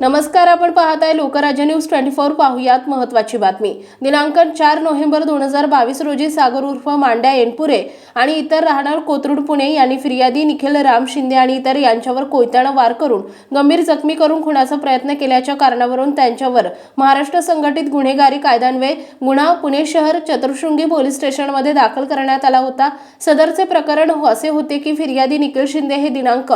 नमस्कार आपण पाहत आहे लोकराज्य न्यूज ट्वेंटी फोर पाहुयात महत्वाची बातमी. दिनांक चार नोव्हेंबर दोन हजार बावीस रोजी सागर उर्फ मांड्या एनपुरे आणि इतर राहणार कोथरूड पुणे यांनी फिर्यादी निखिल राम शिंदे आणि इतर यांच्यावर कोयत्यानं वार करून गंभीर जखमी करून खुणाचा प्रयत्न केल्याच्या कारणावरून त्यांच्यावर महाराष्ट्र संघटित गुन्हेगारी कायद्यान्वये गुन्हा पुणे शहर चतुर्शृंगी पोलीस स्टेशनमध्ये दाखल करण्यात आला होता. सदरचे प्रकरण असे होते की फिर्यादी निखिल शिंदे हे दिनांक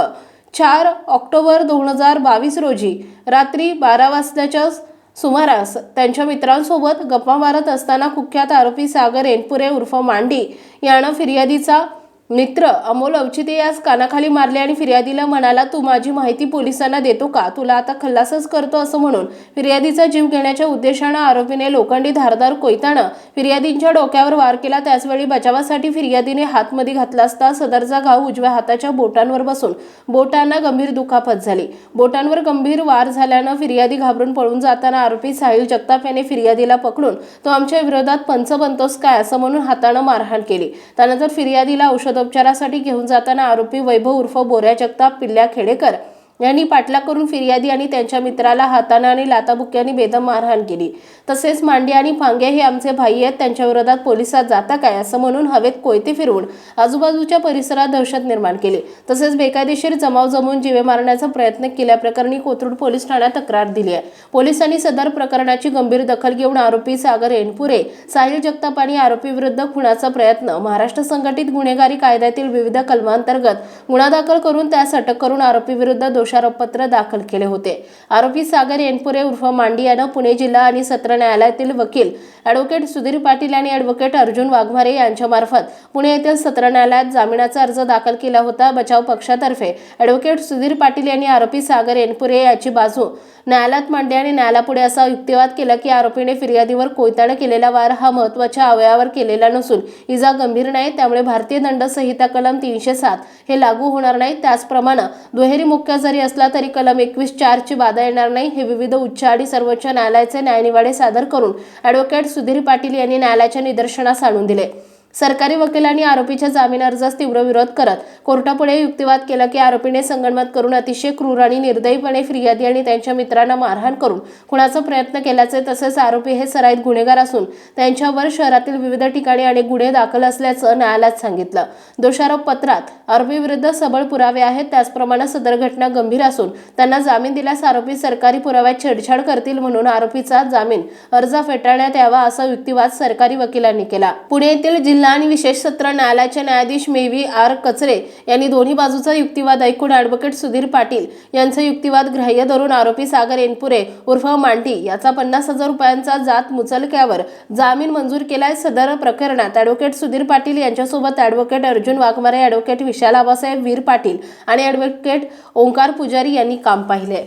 चार ऑक्टोबर दोन हजार बावीस रोजी रात्री बारा वाजताच्या सुमारास त्यांच्या मित्रांसोबत गप्पा मारत असताना कुख्यात आरोपी सागर एनपुरे उर्फ मांडी यानं फिर्यादीचा मित्र अमोल अवचिते यास कानाखाली मारले आणि फिर्यादीला म्हणाला तू माझी माहिती पोलिसांना देतो का? तुला आता खल्लासच करतो असं म्हणून. फिर्यादीचा जीव घेण्याच्या उद्देशानं आरोपीने लोखंडी धारदार कोयतानं फिर्यादींच्या डोक्यावर वार केला. त्याचवेळी बचावासाठी फिर्यादीने हातमध्ये घातला असता सदरचा घाव उजव्या हाताच्या बोटांवर बसून. बोटांना गंभीर दुखापत झाली. बोटांवर गंभीर वार झाल्यानं फिर्यादी घाबरून पळून जाताना आरोपी साहिल जगताप याने फिर्यादीला पकडून तो आमच्या विरोधात पंच बनतोस काय? असं म्हणून हातानं मारहाण केली. त्यानंतर फिर्यादीला औषध उपचारासाठी घेऊन जाताना आरोपी वैभव उर्फ बोऱ्या जगताप पिल्ल्या खेडेकर यांनी पाठलाग करून फिर्यादी आणि त्यांच्या मित्राला हाताने आणि लाताबुक्याने बेदम मारहाण केली. तसेच मांडे आणि फांगे हे आमचे भाई आहेत त्यांच्या विरोधात पोलिसात जाता काय असं म्हणून हवेत कोयते फिरवून आजूबाजूच्या परिसरात दहशत निर्माण केली. तसेच बेकायदेशीर जमाव जमवून जीवे मारण्याचा प्रयत्न केल्याप्रकरणी कोथरूड पोलीस ठाण्यात तक्रार दिली आहे पोलिसांनी सदर प्रकरणाची गंभीर दखल घेऊन आरोपी सागर एनपुरे साहिल जगताप आणि आरोपी विरुद्ध खुनाचा प्रयत्न महाराष्ट्र संघटित गुन्हेगारी कायद्यातील विविध कलमांतर्गत गुन्हा दाखल करून त्यास अटक करून आरोपी विरुद्ध दोषारोपपत्र दाखल केले होते. आरोपी सागर एनपुरे उर्फ मांडी यानं पुणे जिल्हा आणि सत्र न्यायालयातील वकील ॲडव्होकेट सुधीर पाटील आणि ॲडव्होकेट अर्जुन वाघमारे यांच्यामार्फत पुणे येथील सत्र न्यायालयात जामिनाचा अर्ज दाखल केला होता. बचाव पक्षातर्फे ॲडव्होकेट सुधीर पाटील यांनी आरोपी सागर एनपुरे याची बाजू न्यायालयात मांडली आणि न्यायालयापुढे असा युक्तिवाद केला की आरोपीने फिर्यादीवर कोयत्यानं केलेला वार हा महत्त्वाच्या अवयवावर केलेला नसून इजा गंभीर नाही. त्यामुळे भारतीय दंड संहिता कलम तीनशे सात हे लागू होणार नाही. त्याचप्रमाणे दुहेरी मुख्य जरी असला तरी कलम एकवीस चारची बाधा येणार नाही. हे विविध उच्च आणि सर्वोच्च न्यायालयाचे न्यायनिवाडे सादर करून ॲडव्होकेट सुधीर पाटील यांनी न्यायालयाच्या निदर्शनास आणून दिले. सरकारी वकिलांनी आरोपीच्या जामीन अर्जास तीव्र विरोध करत कोर्टापुढे युक्तिवाद केला की आरोपीने संगणमत करून अतिशय क्रूर आणि निर्दयीपणे फिर्यादी आणि त्यांच्या मित्रांना मारहाण करून खुणाचा प्रयत्न केल्याचे तसेच आरोपी हे सराईत गुन्हेगार असून त्यांच्यावर शहरातील विविध ठिकाणी अनेक गुन्हे दाखल असल्याचं न्यायालयात सांगितलं. दोषारोप पत्रात आरोपी विरुद्ध सबळ पुरावे आहेत त्याचप्रमाणे सदर घटना गंभीर असून त्यांना जामीन दिल्यास आरोपी सरकारी पुराव्यात छेडछाड करतील म्हणून आरोपीचा जामीन अर्ज फेटाळण्यात यावा असा युक्तिवाद सरकारी वकिलांनी केला. पुणे येथील जिल्हा जिल्हा आणि विशेष सत्र न्यायालयाचे न्यायाधीश मेवी आर कचरे यांनी दोन्ही बाजूचा युक्तिवाद ऐकून ॲडव्होकेट सुधीर पाटील यांचा युक्तिवाद ग्राह्य धरून आरोपी सागर एनपुरे उर्फ मांडी याचा पन्नास हजार रुपयांचा जात मुचलक्यावर जामीन मंजूर केलाय सदर प्रकरणात. ॲडव्होकेट सुधीर पाटील यांच्यासोबत ॲडव्होकेट अर्जुन वाघमारे ॲडव्होकेट विशाल आबासाहेब वीर पाटील आणि ॲडव्होकेट ओंकार पुजारी यांनी काम पाहिले